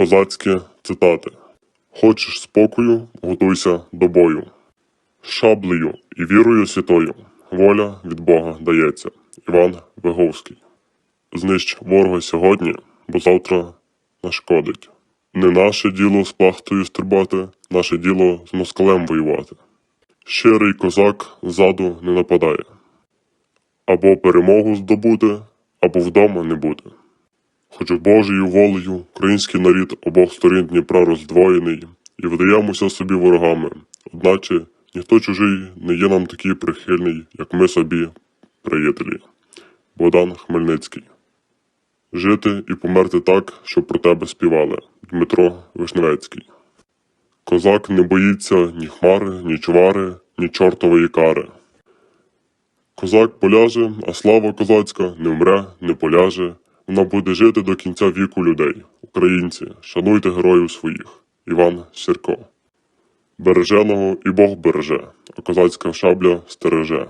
Козацькі цитати. Хочеш спокою, готуйся до бою. Шаблею і вірою святою воля від Бога дається. Іван Виговський. Знищ ворога сьогодні, бо завтра нашкодить. Не наше діло з плахтою стрибати, наше діло з москалем воювати. Щирий козак ззаду не нападає. Або перемогу здобути, або вдома не бути. Хоч Божою волею український нарід обох сторін Дніпра роздвоєний, і видаємося собі ворогами, одначе ніхто чужий не є нам такий прихильний, як ми собі, приятелі. Богдан Хмельницький. Жити і померти так, щоб про тебе співали. Дмитро Вишневецький. Козак не боїться ні хмари, ні чвари, ні чортової кари. Козак поляже, а слава козацька не вмре, не поляже. Вона буде жити до кінця віку людей. Українці, шануйте героїв своїх. Іван Сірко. Береженого і Бог береже, а козацька шабля стереже.